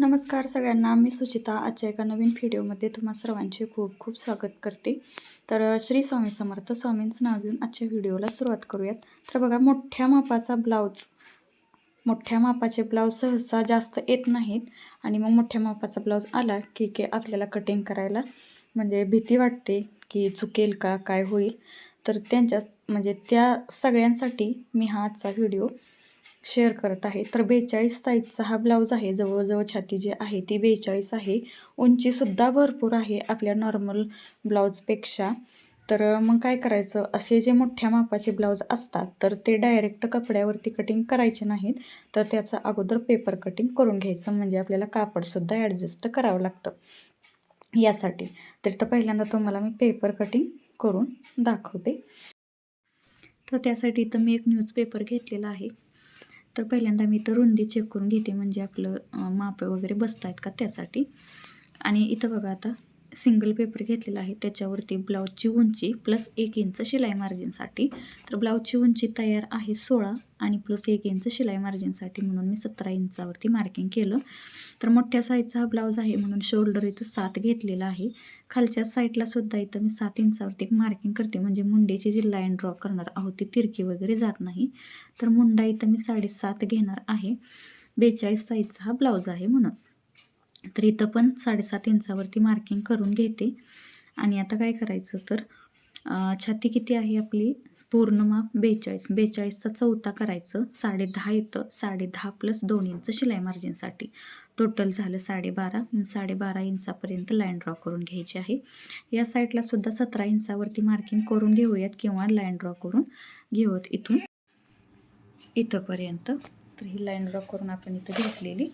नमस्कार सगळ्यांना मी सुचिता. आजच्या एका नवीन व्हिडिओमध्ये तुम्हा सर्वांचे खूप खूप स्वागत करते. तर श्री स्वामी समर्थ स्वामींचं नाव घेऊन आजच्या व्हिडिओला सुरुवात करूयात. तर बघा मोठ्या मापाचा ब्लाऊज मोठ्या मापाचे ब्लाऊज सहसा जास्त येत नाहीत. आणि मग मोठ्या मापाचा ब्लाऊज आला की की आपल्याला कटिंग करायला म्हणजे भीती वाटते की चुकेल का काय होईल. तर त्यांच्या म्हणजे त्या सगळ्यांसाठी मी हा आजचा व्हिडिओ शेअर करत आहे. तर बेचाळीस साईजचा हा ब्लाऊज आहे. जवळजवळ छाती जी आहे ती बेचाळीस आहे. उंचीसुद्धा भरपूर आहे आपल्या नॉर्मल ब्लाऊजपेक्षा तर मग काय करायचं? असे जे मोठ्या मापाचे ब्लाऊज असतात तर ते डायरेक्ट कपड्यावरती कटिंग करायचे नाहीत. तर त्याचं अगोदर पेपर कटिंग करून घ्यायचं. म्हणजे आपल्याला कापडसुद्धा ॲडजस्ट करावं लागतं. यासाठी. तर तर पहिल्यांदा तुम्हाला मी पेपर कटिंग करून दाखवते. तर त्यासाठी इथं मी एक न्यूजपेपर घेतलेला आहे. तर पहिल्यांदा मी इथं रुंदी चेक करून घेते म्हणजे आपलं माप वगैरे बसत आहेत का त्यासाठी. आणि इथं बघा आता सिंगल पेपर घेतलेला आहे. त्याच्यावरती ब्लाऊजची उंची प्लस एक इंच शिलाई मार्जिनसाठी तर ब्लाऊजची उंची तयार आहे सोळा आणि प्लस एक इंच शिलाई मार्जिनसाठी म्हणून मी सतरा इंचावरती मार्किंग केलं. तर मोठ्या साईजचा हा ब्लाऊज आहे म्हणून शोल्डर इथं सात घेतलेला आहे. खालच्या साईडला सुद्धा इथं मी सात इंचावरती एक मार्किंग करते. म्हणजे मुंडेची जी लाईन ड्रॉ करणार आहोत ती तिरकी वगैरे जात नाही. तर मुंडा इथं मी साडेसात घेणार आहे. बेचाळीस साईजचा हा ब्लाऊज आहे म्हणून. तर इथं पण साडेसात इंचावरती मार्किंग करून घेते. आणि आता काय करायचं तर छाती किती आहे आपली? पूर्ण माप बेचाळीस. बेचाळीसचा चौथा करायचं. साडे दहा येतं. साडे दहा प्लस दोन इंच शिलाई मार्जिनसाठी टोटल झालं साडेबारा. साडेबारा इंचापर्यंत लाईन ड्रॉ करून घ्यायची आहे. या साईडला सुद्धा सतरा इंचावरती मार्किंग करून घेऊयात किंवा लाईन ड्रॉ करून घेऊयात इथून. इथंपर्यंत. तर ही लाईन ड्रॉ करून आपण इथं घेतलेली.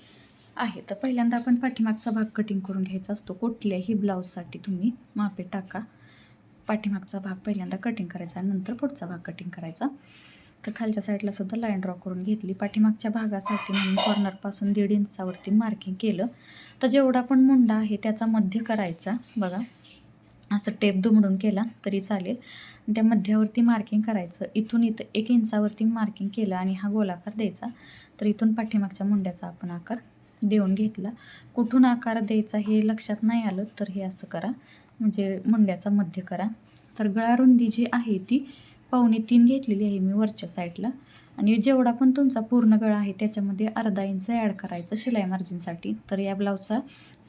आहे. तर पहिल्यांदा आपण पाठीमागचा भाग कटिंग करून घ्यायचा असतो. कुठल्याही ब्लाऊजसाठी तुम्ही मापे टाका. पाठीमागचा भाग पहिल्यांदा कटिंग करायचा नंतर पुढचा भाग कटिंग करायचा. तर खालच्या साईडला सुद्धा लाईन ड्रॉ करून घेतली. पाठीमागच्या भागासाठी म्हणून कॉर्नरपासून दीड इंचावरती मार्किंग केलं. तर जेवढा पण मुंडा आहे त्याचा मध्य करायचा. बघा. असं टेप दुमडून केला तरी चालेल. त्या मध्यावरती मार्किंग करायचं. इथून इथं एक इंचावरती मार्किंग केलं आणि हा गोलाकार द्यायचा. तर इथून पाठीमागच्या मुंड्याचा आपण आकार देऊन घेतला. कुठून आकार द्यायचा हे लक्षात नाही आलं तर हे असं करा. म्हणजे मुंड्याचा मध्य करा. तर गळारुंदी जी आहे ती पावणे तीन घेतलेली आहे मी वरच्या साईडला. आणि जेवढा पण तुमचा पूर्ण गळा आहे त्याच्यामध्ये अर्धा इंच ॲड करायचं शिलाई मार्जिनसाठी. तर या ब्लाऊजचा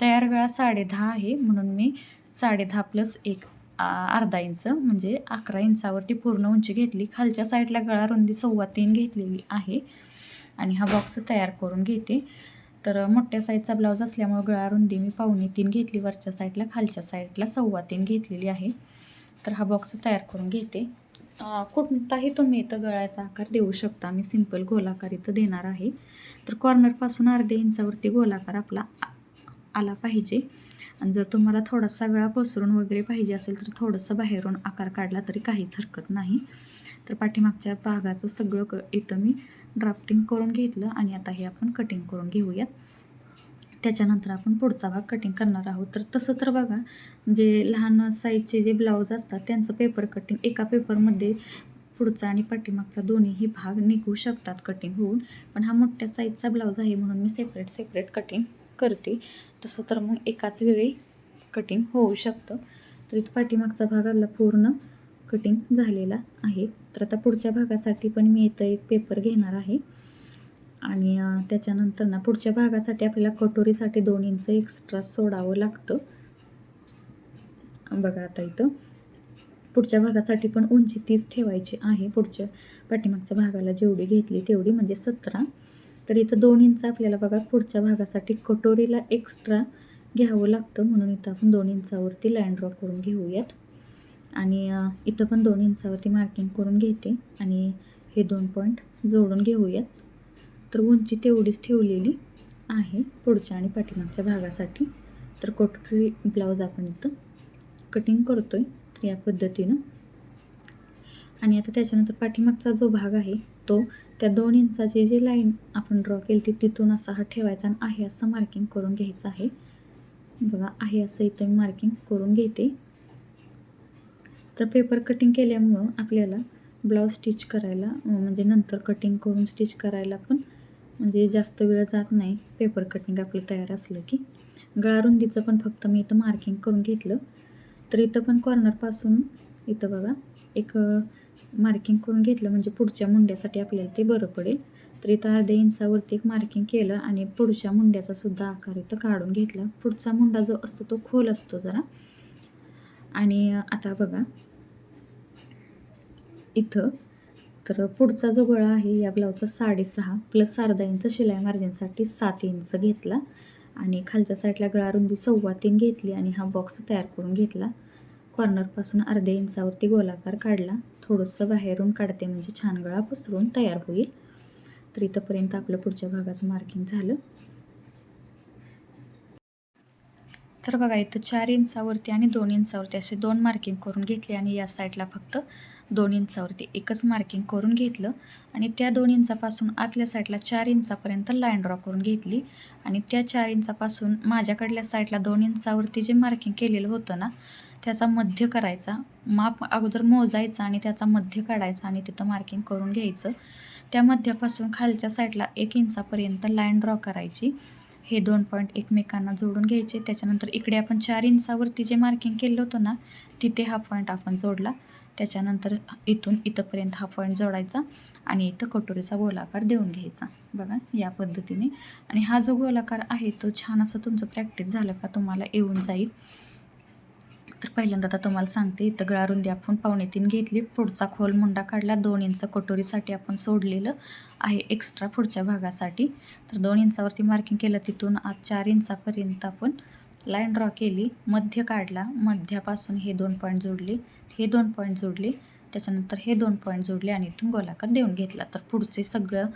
तयार गळा साडेदहा आहे. म्हणून मी साडेदहा प्लस एक अर्धा इंच म्हणजे अकरा इंचावरती पूर्ण उंची घेतली. खालच्या साईडला गळा रुंदी सव्वा तीन घेतलेली आहे. आणि हा बॉक्स तयार करून घेते. तर मोठ्या साईजचा ब्लाऊज असल्यामुळे गळा रुंदी मी पावणे तीन घेतली. वरच्या साईडला खालच्या साईडला सव्वा तीन घेतलेली आहे. तर हा बॉक्स तयार करून घेते. कोणताही तुम्ही इथं गळ्याचा आकार देऊ शकता. मी सिंपल गोलाकार इथं देणार आहे. तर कॉर्नरपासून अर्ध्या इंचावरती गोलाकार आपला आ- आला पाहिजे. आणि जर तुम्हाला थोडासा गळा पसरून वगैरे पाहिजे असेल तर थोडंसं बाहेरून आकार काढला तरी काहीच हरकत नाही. तर पाठीमागच्या भागाचं सगळं क इथं मी ड्राफ्टिंग करून घेतलं आणि आता हे आपण कटिंग करून घेऊयात. त्याच्यानंतर आपण पुढचा भाग कटिंग करणार आहोत. तर तसं तर बघा जे लहान साईजचे जे ब्लाऊज असतात त्यांचं पेपर कटिंग एका पेपरमध्ये पुढचा आणि पाठीमागचा दोन्हीही भाग निघू शकतात कटिंग होऊन. पण हा मोठ्या साईजचा ब्लाऊज आहे म्हणून मी सेपरेट सेपरेट कटिंग करते. तसं तर मग एकाच वेळी कटिंग होऊ शकतं. तर इथं पाठीमागचा भाग आपला पूर्ण कटिंग झालेला आहे. तर आता पुढच्या भागासाठी पण मी इथं एक पेपर घेणार आहे. आणि त्याच्यानंतर ना पुढच्या भागासाठी आपल्याला कटोरीसाठी दोन इंच एक्स्ट्रा सोडावं लागतं. बघा आता इथं. पुढच्या भागासाठी पण उंची तीच ठेवायची आहे. पुढच्या पाठीमागच्या भागाला जेवढी घेतली तेवढी म्हणजे सतरा. तर इथं दोन इंच आपल्याला बघा पुढच्या भागासाठी कटोरीला एक्स्ट्रा घ्यावं लागतं. म्हणून इथं आपण दोन इंचावरती लँड ड्रॉ करून घेऊयात. आणि इथं पण दोन इंचावरती मार्किंग करून घेते. आणि हे दोन पॉईंट जोडून घेऊयात. तर उंची तेवढीच ठेवलेली आहे पुढच्या आणि पाठीमागच्या भागासाठी. तर कटोरी ब्लाऊज आपण इथं कटिंग करतो आहे या पद्धतीनं. आणि आता त्याच्यानंतर पाठीमागचा जो भाग आहे तो त्या दोन इंचाची जी लाईन आपण ड्रॉ केली ती तिथून असा हा ठेवायचा आणि आहे असं मार्किंग करून घ्यायचं आहे. बघा आहे असं इथं मी मार्किंग करून घेते. तर पेपर कटिंग केल्यामुळं आपल्याला ब्लाऊज स्टिच करायला म्हणजे नंतर कटिंग करून स्टिच करायला पण म्हणजे जास्त वेळ जात नाही पेपर कटिंग आपलं तयार असलं की. गळा रुंदीचं पण फक्त मी इथं मार्किंग करून घेतलं. तर इथं पण कॉर्नरपासून इथं बघा एक मार्किंग करून घेतलं म्हणजे पुढच्या मुंड्यासाठी आपल्याला ते बरं पडेल. तर इथं अर्ध्या इंचावरती एक मार्किंग केलं आणि पुढच्या मुंड्याचा सुद्धा आकार इथं काढून घेतला. पुढचा मुंडा जो असतो तो खोल असतो जरा. आणि आता बघा इथं. तर पुढचा जो गळा आहे या ब्लाऊजचा साडेसहा प्लस अर्धा इंच शिलाई मार्जिनसाठी सात इंच घेतला. आणि खालच्या साईडला गळा रुंदी सव्वा तीन घेतली आणि हा बॉक्स तयार करून घेतला. कॉर्नरपासून अर्ध्या इंचावरती गोलाकार काढला. थोडंसं बाहेरून काढते म्हणजे छान गळा पसरून तयार होईल. तर इथंपर्यंत आपलं पुढच्या भागाचं मार्किंग झालं. तर बघा इथं चार इंचावरती आणि दोन इंचावरती असे दोन मार्किंग करून घेतले आणि या साईडला फक्त दोन इंचावरती एकच मार्किंग करून घेतलं आणि त्या दोन इंचापासून आतल्या साईडला चार इंचापर्यंत लाईन ड्रॉ करून घेतली. आणि त्या चार इंचापासून माझ्याकडल्या साईडला दोन इंचावरती जे मार्किंग केलेलं होतं ना त्याचा मध्य करायचा माप अगोदर मोजायचा आणि त्याचा मध्य काढायचा आणि तिथं मार्किंग करून घ्यायचं. त्या मध्यापासून खालच्या साईडला एक इंचापर्यंत लाईन ड्रॉ करायची. हे दोन पॉईंट एकमेकांना जोडून घ्यायचे. त्याच्यानंतर इकडे आपण चार इंचावरती जे मार्किंग केलं होतं ना तिथे हा पॉईंट आपण जोडला. त्याच्यानंतर इथून इथंपर्यंत हा पॉईंट जोडायचा आणि इथं कटोरीचा गोलाकार देऊन घ्यायचा. बघा या पद्धतीने. आणि हा जो गोलाकार आहे तो छान असं तुमचं प्रॅक्टिस झालं का तुम्हाला येऊन जाईल. तर पहिल्यांदा आता तुम्हाला सांगते इथं गळा रुंदी आपण पावणे तीन घेतली. पुढचा खोल मुंडा काढला. दोन इंच कटोरीसाठी आपण सोडलेलं आहे एक्स्ट्रा पुढच्या भागासाठी. तर दोन इंचावरती मार्किंग केलं तिथून आज चार इंचापर्यंत आपण लाईन ड्रॉ केली मध्य काढला मध्यापासून हे दोन पॉईंट जोडले हे दोन पॉईंट जोडले त्याच्यानंतर हे दोन पॉईंट जोडले आणि इथून गोलाकार देऊन घेतला. तर पुढचे सगळं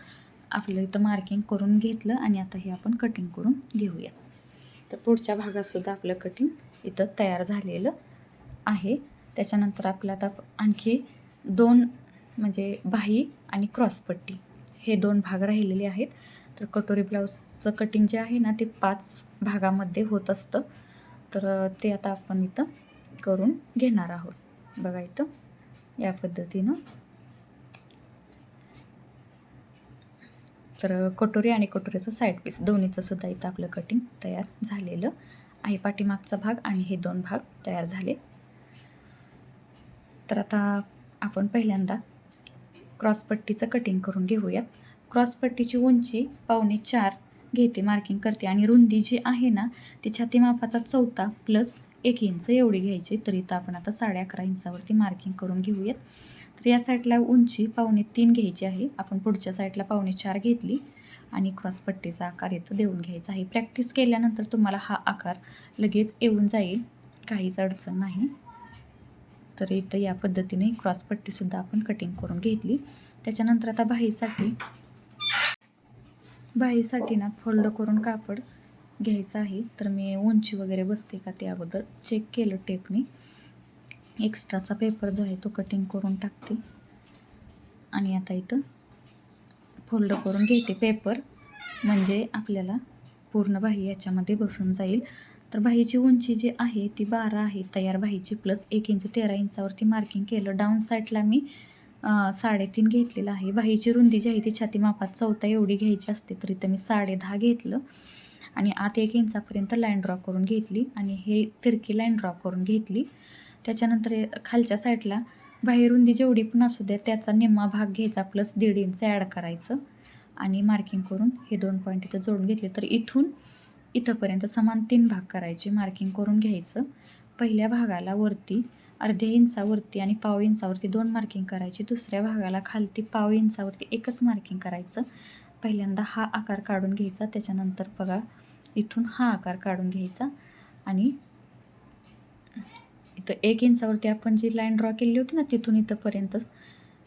आपलं इथं मार्किंग करून घेतलं आणि आता हे आपण कटिंग करून घेऊया तर पुढच्या भागातसुद्धा आपलं कटिंग इथं तयार झालेलं आहे. त्याच्यानंतर आपलं आता आणखी दोन म्हणजे बाही आणि क्रॉसपट्टी हे दोन भाग राहिलेले आहेत. तर कटोरी ब्लाऊजचं कटिंग जे आहे ना ते पाच भागामध्ये होत असतं. तर ते आता आपण इथं करून घेणार आहोत. बघा इथं या पद्धतीनं. तर कटोरी आणि कटोरीचं साईड पीस दोन्हीचं सुद्धा इथं आपलं कटिंग तयार झालेलं आहे. पाठीमागचा भाग आणि हे दोन भाग तयार झाले. तर आता आपण पहिल्यांदा क्रॉसपट्टीचं कटिंग करून घेऊयात. क्रॉसपट्टीची उंची पावणे चार घेते मार्किंग करते. आणि रुंदी जी आहे ना ती छाती मापाचा चौथा प्लस एक इंच एवढी घ्यायची. तर इथं आपण आता साडे अकरा इंचावरती मार्किंग करून घेऊयात. तर या साईडला उंची पावणे तीन घ्यायची आहे. आपण पुढच्या साईडला पावणे चार घेतली. आणि क्रॉसपट्टीचा आकार इथं देऊन घ्यायचा आहे. प्रॅक्टिस केल्यानंतर तुम्हाला हा आकार लगेच येऊन जाईल. काहीच अडचण नाही. तर इथं या पद्धतीने क्रॉसपट्टीसुद्धा आपण कटिंग करून घेतली. त्याच्यानंतर आता बाहीसाठी बाहीसाठी ना फोल्ड करून कापड घ्यायचं आहे. तर मी उंची वगैरे बसते का ते अगोदर चेक केलं टेपने एक्स्ट्राचा पेपर जो आहे तो कटिंग करून टाकते. आणि आता इथं फोल्ड करून घेते पेपर म्हणजे आपल्याला पूर्ण बाही याच्यामध्ये बसून जाईल. तर बाहीची उंची जी आहे ती बारा आहे. तयार बाहीची प्लस एक इंच तेरा इंचावरती मार्किंग केलं. डाऊन साईडला मी साडेतीन घेतलेलं आहे. बाहीची रुंदी जी आहे ती छाती मापात चौथा एवढी घ्यायची असते तर इथं मी साडे दहा घेतलं. आणि आत एक इंचापर्यंत लाईन ड्रॉ करून घेतली आणि हे तिरकी लाईन ड्रॉ करून घेतली. त्याच्यानंतर खालच्या साईडला बाहेरुंदी जेवढी पण असू द्या त्याचा निम्मा भाग घ्यायचा प्लस दीड इंच ॲड करायचं. आणि मार्किंग करून हे दोन पॉईंट इथं जोडून घेतले. तर इथून इथंपर्यंत समान तीन भाग करायचे मार्किंग करून घ्यायचं. पहिल्या भागाला वरती अर्ध्या इंचावरती आणि पाव इंचावरती दोन मार्किंग करायची. दुसऱ्या भागाला खालती पाव इंचावरती एकच मार्किंग करायचं. पहिल्यांदा हा आकार काढून घ्यायचा. त्याच्यानंतर बघा इथून हा आकार काढून घ्यायचा. आणि इथं एक इंचावरती आपण जी लाईन ड्रॉ केली होती ना तिथून इथंपर्यंतच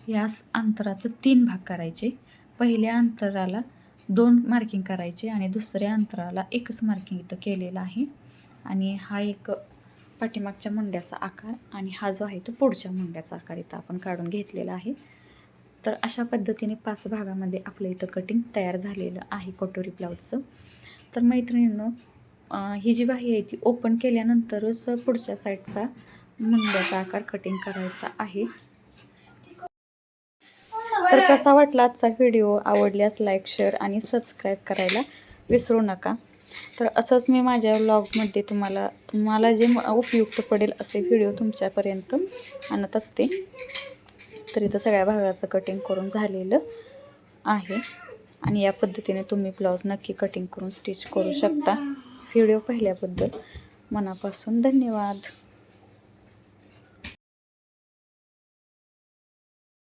या अंतराचं तीन भाग करायचे. पहिल्या अंतराला दोन मार्किंग करायचे आणि दुसऱ्या अंतराला एकच मार्किंग इथं केलेलं आहे. आणि हा एक पाठीमागच्या मुंड्याचा आकार आणि हा जो आहे तो पुढच्या मुंड्याचा आकार इथं आपण काढून घेतलेला आहे. तर अशा पद्धतीने पाच भागामध्ये आपलं इथं कटिंग तयार झालेलं आहे कटोरी ब्लाऊजचं तर मैत्रिणींनो ही जी बाही आहे ती ओपन केल्यानंतरच पुढच्या साईडचा मुंड्याचा आकार कटिंग करायचा आहे. तर कसा वाटला आजचा व्हिडिओ आवडल्यास लाईक शेअर आणि सबस्क्राईब करायला विसरू नका. तर असंच मी माझ्या व्लॉगमध्ये तुम्हाला तुम्हाला जे उपयुक्त पडेल असे व्हिडिओ तुमच्यापर्यंत आणत असते तर इथं सगळ्या भागाचं कटिंग करून झालेलं आहे. आणि या पद्धतीने तुम्ही ब्लाऊज नक्की कटिंग करून स्टिच करू शकता. व्हिडिओ पाहिल्याबद्दल मनापासून धन्यवाद.